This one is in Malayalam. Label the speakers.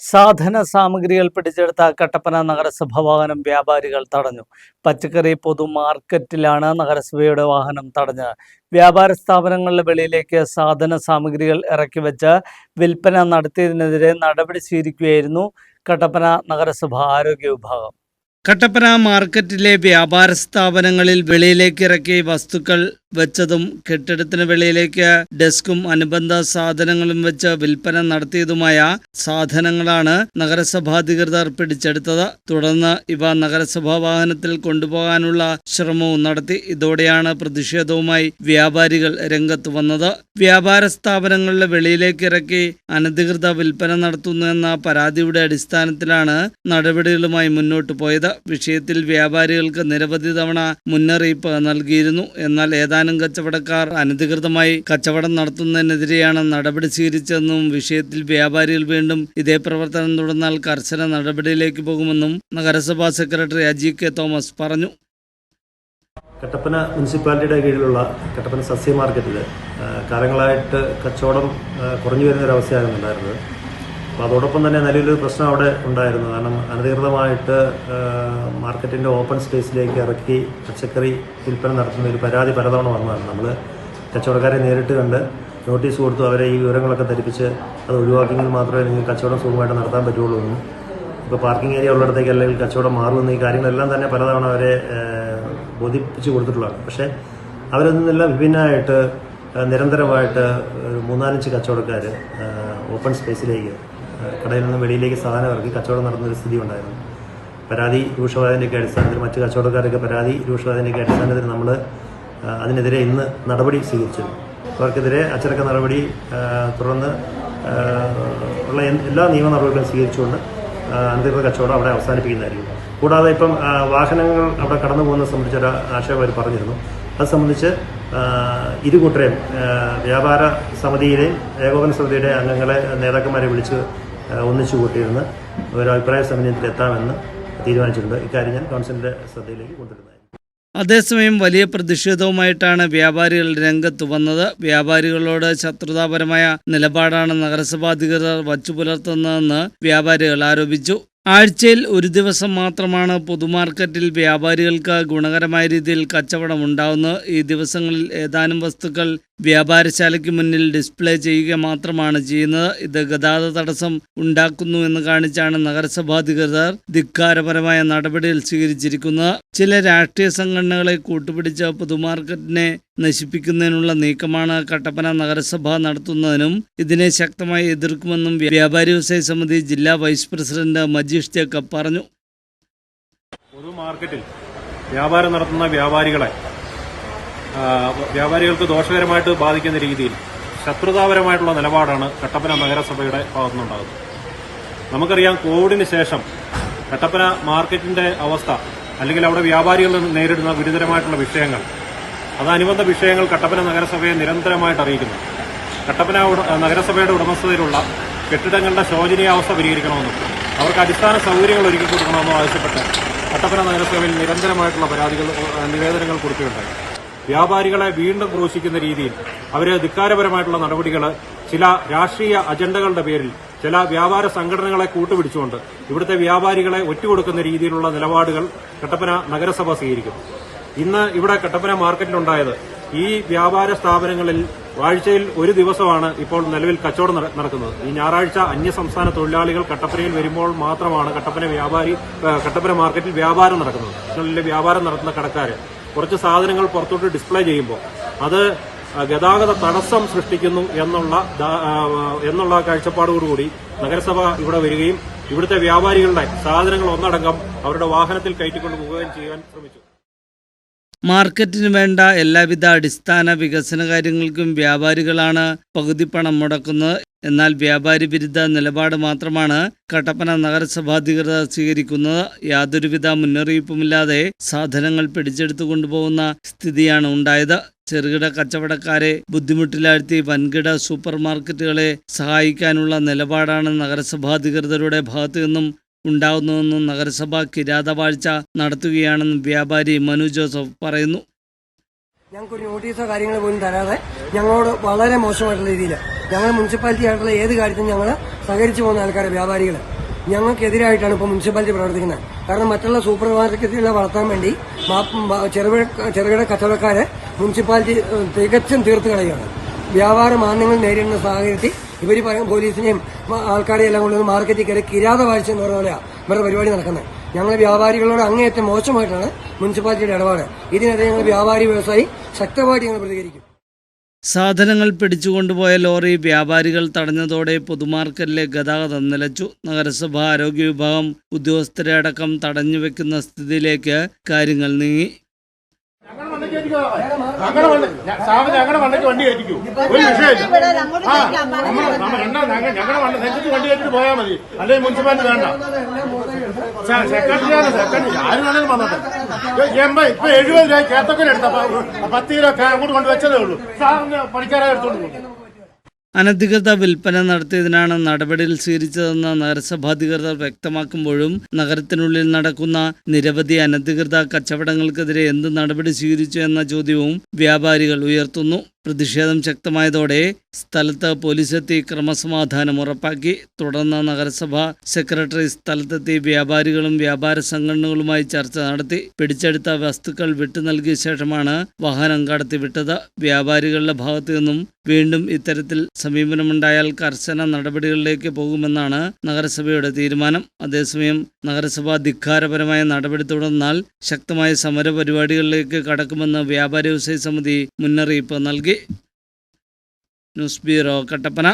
Speaker 1: സാധന സാമഗ്രികൾ പിടിച്ചെടുത്ത കട്ടപ്പന നഗരസഭ വാഹനം വ്യാപാരികൾ തടഞ്ഞു. പച്ചക്കറി പൊതു മാർക്കറ്റിലാണ് നഗരസഭയുടെ വാഹനം തടഞ്ഞത്. വ്യാപാര സ്ഥാപനങ്ങളുടെ വെളിയിലേക്ക് സാധന സാമഗ്രികൾ ഇറക്കി വെച്ച് വിൽപ്പന നടത്തിയതിനെതിരെ നടപടി സ്വീകരിക്കുകയായിരുന്നു കട്ടപ്പന നഗരസഭ ആരോഗ്യ വിഭാഗം. കട്ടപ്പന മാർക്കറ്റിലെ വ്യാപാര സ്ഥാപനങ്ങളിൽ വെളിയിലേക്ക് ഇറക്കിയ വസ്തുക്കൾ വെച്ചതും കെട്ടിടത്തിന് വെളിയിലേക്ക് ഡെസ്കും അനുബന്ധ സാധനങ്ങളും വെച്ച് വിൽപ്പന നടത്തിയതുമായ സാധനങ്ങളാണ് നഗരസഭാധികൃതർ പിടിച്ചെടുത്തത്. തുടർന്ന് ഇവ നഗരസഭാ വാഹനത്തിൽ കൊണ്ടുപോകാനുള്ള ശ്രമവും നടത്തി. ഇതോടെയാണ് പ്രതിഷേധവുമായി വ്യാപാരികൾ രംഗത്ത് വന്നത്. വ്യാപാര സ്ഥാപനങ്ങളുടെ വെളിയിലേക്ക് ഇറക്കി അനധികൃത വിൽപ്പന നടത്തുന്നുവെന്ന പരാതിയുടെ അടിസ്ഥാനത്തിലാണ് നടപടികളുമായി മുന്നോട്ട് പോയത്. വിഷയത്തിൽ വ്യാപാരികൾക്ക് നിരവധി തവണ മുന്നറിയിപ്പ് നൽകിയിരുന്നു. എന്നാൽ കച്ചവടക്കാർ അനധികൃതമായി കച്ചവടം നടത്തുന്നതിനെതിരെയാണ് നടപടി സ്വീകരിച്ചതെന്നും വിഷയത്തിൽ വ്യാപാരികൾ വീണ്ടും ഇതേ പ്രവർത്തനം തുടർന്നാൽ കർശന നടപടിയിലേക്ക് പോകുമെന്നും നഗരസഭാ സെക്രട്ടറി അജി കെ തോമസ് പറഞ്ഞു.
Speaker 2: കട്ടപ്പന മുനിസിപ്പാലിറ്റിയുടെ കീഴിലുള്ള കട്ടപ്പന സസ്യ മാർക്കറ്റിൽ കാലങ്ങളായിട്ട് കച്ചവടം കുറഞ്ഞു വരുന്ന ഒരു അവസ്ഥയാണ് ഉണ്ടായിരുന്നത്. അപ്പോൾ അതോടൊപ്പം തന്നെ നല്ലൊരു പ്രശ്നം അവിടെ ഉണ്ടായിരുന്നു. കാരണം അനധികൃതമായിട്ട് മാർക്കറ്റിന്റെ ഓപ്പൺ സ്പേസിലേക്ക് ഇറക്കി പച്ചക്കറി വിൽപ്പന നടത്തുന്ന ഒരു പരാതി പലതവണ വന്നതാണ്. നമ്മൾ കച്ചവടക്കാരെ നേരിട്ട് കണ്ട് നോട്ടീസ് കൊടുത്തു അവരെ ഈ വിവരങ്ങളൊക്കെ ധരിപ്പിച്ച് അത് ഒഴിവാക്കിയെങ്കിൽ മാത്രമേ നിങ്ങൾക്ക് കച്ചവടം സുഖമായിട്ട് നടത്താൻ പറ്റുള്ളൂ എന്നും. ഇപ്പോൾ പാർക്കിംഗ് ഏരിയ ഉള്ളിടത്തേക്ക് അല്ലെങ്കിൽ കച്ചവടം മാറുമെന്ന് ഈ കാര്യങ്ങളെല്ലാം തന്നെ പലതവണ അവരെ ബോധിപ്പിച്ച് കൊടുത്തിട്ടുള്ളതാണ്. പക്ഷേ അവരിൽ നിന്നെല്ലാം വിഭിന്നമായിട്ട് നിരന്തരമായിട്ട് മൂന്നാലഞ്ച് കച്ചവടക്കാർ ഓപ്പൺ സ്പേസിലേക്ക് കടയിൽ നിന്ന് വെളിയിലേക്ക് സാധനം ഇറക്കി കച്ചവടം നടന്നൊരു സ്ഥിതി ഉണ്ടായിരുന്നു പരാതി രൂക്ഷവാദത്തിന്റെയൊക്കെ അടിസ്ഥാനത്തിൽ മറ്റ് കച്ചവടക്കാരൊക്കെ പരാതി രൂക്ഷവാദത്തിന്റെയൊക്കെ അടിസ്ഥാനത്തിൽ നമ്മൾ അതിനെതിരെ ഇന്ന് നടപടി സ്വീകരിച്ചിരുന്നു. അവർക്കെതിരെ അച്ചടക്ക നടപടി തുടർന്ന് ഉള്ള എല്ലാ നിയമ നടപടികളും സ്വീകരിച്ചുകൊണ്ട് അനധികൃത കച്ചവടം അവിടെ അവസാനിപ്പിക്കുന്നതായിരിക്കും. കൂടാതെ ഇപ്പം വാഹനങ്ങൾ അവിടെ കടന്നു പോകുന്നത് സംബന്ധിച്ചൊരു ആക്ഷേപം അവർ പറഞ്ഞിരുന്നു. അത് സംബന്ധിച്ച് ഇരുകൂട്ടരെയും ഇരു കൂട്ടരെയും വ്യാപാര സമിതിയിലെയും ഏകോപന സമിതിയുടെ അംഗങ്ങളെ നേതാക്കന്മാരെ വിളിച്ച് ഒന്നിച്ചു കൂട്ടിയിരുന്ന് ഒരു അഭിപ്രായ സമന്വയത്തിൽ എത്താമെന്ന് തീരുമാനിച്ചിട്ടുണ്ട്. ഇക്കാര്യം ഞാൻ കൗൺസിലിന്റെ ശ്രദ്ധയിലേക്ക് കൊണ്ടുവരുന്നത്
Speaker 1: അതേസമയം വലിയ പ്രതിഷേധവുമായിട്ടാണ് വ്യാപാരികൾ രംഗത്ത് വന്നത്. വ്യാപാരികളോട് ശത്രുതാപരമായ നിലപാടാണ് നഗരസഭാ അധികൃതർ വച്ചു പുലർത്തുന്നതെന്ന് വ്യാപാരികൾ ആരോപിച്ചു. ആഴ്ചയിൽ ഒരു ദിവസം മാത്രമാണ് പൊതുമാർക്കറ്റിൽ വ്യാപാരികൾക്ക് ഗുണകരമായ രീതിയിൽ കച്ചവടം ഉണ്ടാവുന്നത് ഈ ദിവസങ്ങളിൽ ഏതാനും വസ്തുക്കൾ വ്യാപാരശാലയ്ക്ക് മുന്നിൽ ഡിസ്പ്ലേ ചെയ്യുക മാത്രമാണ് ചെയ്യുന്നത്. ഇത് ഗതാഗത തടസ്സം ഉണ്ടാക്കുന്നു എന്ന് കാണിച്ചാണ് നഗരസഭാധികൃതർ ധിക്കാരപരമായ നടപടികൾ സ്വീകരിച്ചിരിക്കുന്നത്. ചില രാഷ്ട്രീയ സംഘടനകളെ കൂട്ടുപിടിച്ച് പൊതുമാർക്കറ്റിനെ നശിപ്പിക്കുന്നതിനുള്ള നീക്കമാണ് കട്ടപ്പന നഗരസഭ നടത്തുന്നതിനും ഇതിനെ ശക്തമായി എതിർക്കുമെന്നും വ്യാപാരി വ്യവസായ സമിതി ജില്ലാ വൈസ് പ്രസിഡന്റ് മജീഷ് ജേക്കബ് പറഞ്ഞു.
Speaker 3: പൊതു മാർക്കറ്റിൽ വ്യാപാരം നടത്തുന്ന വ്യാപാരികളെ വ്യാപാരികൾക്ക് ദോഷകരമായിട്ട് ബാധിക്കുന്ന രീതിയിൽ ശത്രുതാപരമായിട്ടുള്ള നിലപാടാണ് കട്ടപ്പന നഗരസഭയുടെ ഭാഗത്തുനിന്നുണ്ടാകുന്നത്. നമുക്കറിയാം കോവിഡിന് ശേഷം കട്ടപ്പന മാർക്കറ്റിന്റെ അവസ്ഥ അല്ലെങ്കിൽ അവിടെ വ്യാപാരികൾ നേരിടുന്ന ഗുരുതരമായിട്ടുള്ള വിഷയങ്ങൾ അത് അനുബന്ധ വിഷയങ്ങൾ കട്ടപ്പന നഗരസഭയെ നിരന്തരമായിട്ട് അറിയിക്കുന്നു. കട്ടപ്പന നഗരസഭയുടെ ഉടമസ്ഥതയിലുള്ള കെട്ടിടങ്ങളുടെ ശോചനീയാവസ്ഥ പരിഹരിക്കണമെന്നും അവർക്ക് അടിസ്ഥാന സൗകര്യങ്ങൾ ഒരുക്കി കൊടുക്കണമെന്നും ആവശ്യപ്പെട്ട് കട്ടപ്പന നഗരസഭയിൽ നിരന്തരമായിട്ടുള്ള പരാതികൾ നിവേദനങ്ങൾ കൊടുക്കുകയുണ്ടായി. വ്യാപാരികളെ വീണ്ടും ക്രൂശിക്കുന്ന രീതിയിൽ അവരെ ധിക്കാരപരമായിട്ടുള്ള നടപടികൾ ചില രാഷ്ട്രീയ അജണ്ടകളുടെ പേരിൽ ചില വ്യാപാര സംഘടനകളെ കൂട്ടുപിടിച്ചുകൊണ്ട് ഇവിടുത്തെ വ്യാപാരികളെ ഒറ്റുകൊടുക്കുന്ന രീതിയിലുള്ള നിലപാടുകൾ കട്ടപ്പന നഗരസഭ സ്വീകരിക്കുന്നു. ഇന്ന് ഇവിടെ കട്ടപ്പന മാർക്കറ്റിലുണ്ടായത് ഈ വ്യാപാര സ്ഥാപനങ്ങളിൽ ആഴ്ചയിൽ ഒരു ദിവസമാണ് ഇപ്പോൾ നിലവിൽ കച്ചവടം നടക്കുന്നത്. ഈ ഞായറാഴ്ച അന്യസംസ്ഥാന തൊഴിലാളികൾ കട്ടപ്പനയിൽ വരുമ്പോൾ മാത്രമാണ് കട്ടപ്പന വ്യാപാരി കട്ടപ്പന മാർക്കറ്റിൽ വ്യാപാരം നടക്കുന്നത്. ഇതിനുള്ളിൽ വ്യാപാരം നടത്തുന്ന കടക്കാർ കുറച്ച് സാധനങ്ങൾ പുറത്തോട്ട് ഡിസ്പ്ലേ ചെയ്യുമ്പോൾ അത് ഗതാഗത തടസ്സം സൃഷ്ടിക്കുന്നു എന്നുള്ള എന്നുള്ള കാഴ്ചപ്പാടോടുകൂടി നഗരസഭ ഇവിടെ വരികയും ഇവിടുത്തെ വ്യാപാരികളുടെ സാധനങ്ങൾ ഒന്നടങ്കം അവരുടെ വാഹനത്തിൽ കയറ്റിക്കൊണ്ട് പോവുകയും ചെയ്യാൻ ശ്രമിച്ചു.
Speaker 1: മാർക്കറ്റിന് വേണ്ട എല്ലാവിധ അടിസ്ഥാന വികസന കാര്യങ്ങൾക്കും വ്യാപാരികളാണ് പകുതി പണം മുടക്കുന്നത്. എന്നാൽ വ്യാപാരി വിരുദ്ധ നിലപാട് മാത്രമാണ് കട്ടപ്പന നഗരസഭാധികൃതർ സ്വീകരിക്കുന്നത്. യാതൊരുവിധ മുന്നറിയിപ്പുമില്ലാതെ സാധനങ്ങൾ പിടിച്ചെടുത്തു കൊണ്ടുപോകുന്ന സ്ഥിതിയാണ് ഉണ്ടായത്. ചെറുകിട കച്ചവടക്കാരെ ബുദ്ധിമുട്ടിലാഴ്ത്തി വൻകിട സൂപ്പർ മാർക്കറ്റുകളെ സഹായിക്കാനുള്ള നിലപാടാണ് നഗരസഭാധികൃതരുടെ ഭാഗത്തു നിന്നും ഉണ്ടാകുന്നതെന്നും നഗരസഭ കിരാതവാഴ്ച നടത്തുകയാണെന്നും വ്യാപാരി മനു ജോസഫ് പറയുന്നു.
Speaker 4: ഞങ്ങൾക്കൊരു നോട്ടീസോ കാര്യങ്ങൾ പോലും തരാതെ ഞങ്ങളോട് വളരെ മോശമായിട്ടുള്ള രീതിയിൽ ഞങ്ങൾ മുനിസിപ്പാലിറ്റി ആയിട്ടുള്ള ഏത് കാര്യത്തിനും ഞങ്ങൾ സഹകരിച്ചു പോകുന്ന ആൾക്കാരെ വ്യാപാരികൾ ഞങ്ങൾക്കെതിരായിട്ടാണ് ഇപ്പോൾ മുനിസിപ്പാലിറ്റി പ്രവർത്തിക്കുന്നത്. കാരണം മറ്റുള്ള സൂപ്പർ മാർക്കറ്റുകളെ വളർത്താൻ വേണ്ടി ചെറുകിട ചെറുകിട കച്ചവടക്കാരെ മുനിസിപ്പാലിറ്റി തികച്ചും തീർത്ത് കളയുകയാണ്. വ്യാപാര മാന്യങ്ങൾ നേരിടുന്ന സാഹചര്യത്തിൽ ഇവർ പറയും പോലീസിനെയും ആൾക്കാരെയും എല്ലാം കൊണ്ടുവന്ന് മാർക്കറ്റിൽ കയറി കിരാത വാഴ്ച എന്ന് പറഞ്ഞ പോലെയാണ് ഇവരുടെ പരിപാടി നടക്കുന്നത് ഞങ്ങൾ വ്യാപാരികളോട് അങ്ങേയറ്റം മോശമായിട്ടാണ് മുനിസിപ്പാലിറ്റിയുടെ ഇടപാട്. ഇതിനെതിരെ ഞങ്ങൾ വ്യാപാരി വ്യവസായി ശക്തമായിട്ട് ഞങ്ങൾ പ്രതികരിക്കും.
Speaker 1: സാധനങ്ങൾ പിടിച്ചുകൊണ്ടുപോയ ലോറി വ്യാപാരികൾ തടഞ്ഞതോടെ പൊതുമാർക്കറ്റിലെ ഗതാഗതം നിലച്ചു. നഗരസഭ ആരോഗ്യ വിഭാഗം ഉദ്യോഗസ്ഥരെ അടക്കം തടഞ്ഞുവെക്കുന്ന സ്ഥിതിയിലേക്ക് കാര്യങ്ങൾ നീങ്ങി.
Speaker 5: ഞങ്ങളുടെ വണ്ടി സാറിന് ഞങ്ങളുടെ വണ്ടിക്ക് വണ്ടി കയറ്റിക്കൂ. ഒരു വിഷയമില്ല. ആ നമ്മൾ നമ്മൾ ഞങ്ങൾ ഞങ്ങളുടെ വണ്ടി നെഞ്ചത്ത് വണ്ടി കയറ്റിട്ട് പോയാൽ മതി. അല്ലെങ്കിൽ മുനിസിപ്പാലിറ്റി വേണ്ട. സെക്രട്ടറിയാണ് സെക്രട്ടറി. ആരും വേണേലും വന്നോട്ടെ. എൺപത് ഇപ്പൊ എഴുപത് രൂപ കേത്തൊക്കെ എടുത്ത പത്ത് കിലോ അങ്ങോട്ട് കൊണ്ട് വെച്ചതേ ഉള്ളൂ. സാറിന് പണിക്കാരെ എടുത്തോണ്ട് പോകും.
Speaker 1: അനധികൃത വിൽപ്പന നടത്തിയതിനാണ് നടപടിയിൽ സ്വീകരിച്ചതെന്ന് നഗരസഭാ അധികൃതർ വ്യക്തമാക്കുമ്പോഴും നഗരത്തിനുള്ളിൽ നടക്കുന്ന നിരവധി അനധികൃത കച്ചവടങ്ങൾക്കെതിരെ എന്ത് നടപടി സ്വീകരിച്ചു എന്ന ചോദ്യവും വ്യാപാരികൾ ഉയർത്തുന്നു. പ്രതിഷേധം ശക്തമായതോടെ സ്ഥലത്ത് പോലീസെത്തി ക്രമസമാധാനം ഉറപ്പാക്കി. തുടർന്ന് നഗരസഭ സെക്രട്ടറി സ്ഥലത്തെത്തി വ്യാപാരികളും വ്യാപാര സംഘടനകളുമായി ചർച്ച നടത്തി. പിടിച്ചെടുത്ത വസ്തുക്കൾ വിട്ടു നൽകിയ ശേഷമാണ് വാഹനം കടത്തിവിട്ടത്. വ്യാപാരികളുടെ ഭാഗത്തു നിന്നും വീണ്ടും ഇത്തരത്തിൽ സമീപനമുണ്ടായാൽ കർശന നടപടികളിലേക്ക് പോകുമെന്നാണ് നഗരസഭയുടെ തീരുമാനം. അതേസമയം നഗരസഭ ധിക്കാരപരമായ നടപടി തുടർന്നാൽ ശക്തമായ സമര പരിപാടികളിലേക്ക് കടക്കുമെന്ന് വ്യാപാര വ്യവസായ സമിതി മുന്നറിയിപ്പ് നൽകി. News bureau Kattappana.